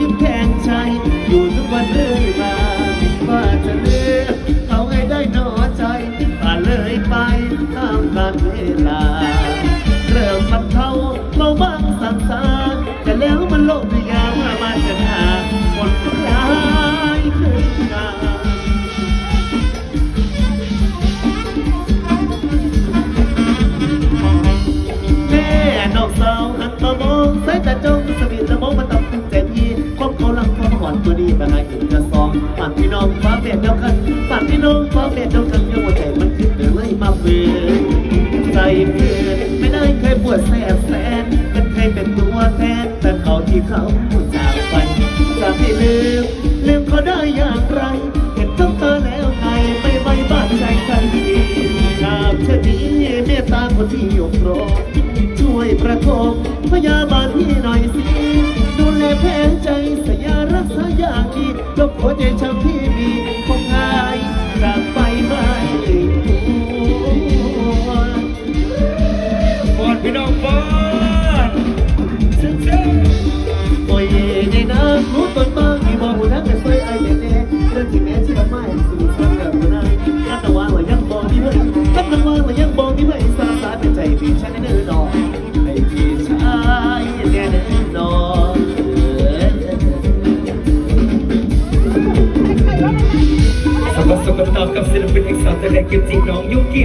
ยิ้มแทงใจอยู่ทุกวันเรื่อยมาว่าจะเลือกเขาให้ได้หนอใจผ่านเลยไปตามกาลเวลา เริ่มมันเทาเมาบ้างสังสารแต่แล้วมันโลกพยามามาจะหาคนร้ายขึ้นมาแม่นอกสาวหันมามองสายตาจ้องสวีทละมองมาตั หอนางไงถึงจะซองผ่านพี่น้องฟ้าเปลี่ยนเดียวกันผ่านพี่น้องฟ้าเปลี่ยนเดียวกันยังหัวใจมันขึ้นเลยมาเฟืนใจเพื่อไม่ได้เคยปวดแสบแสนมันเคยเป็นตัวแทนแต่เขาที่เขาจากไปจากที่ลืมลืมเขาได้อย่างไร เห็นต้องตาแล้วไงไม่ไว้บ้านใจทันทีหากเธอดีเมตตาคนที่ยกโรช่วยประคองพยาบาลที่หน่อยสิดูแลแผลใจสยารักษา อย่างดีลบหัวใจช้ำที่ สมบัติสมบับตอบกับศิลปินเอกสารแต่แรกจริงน้องยุกิ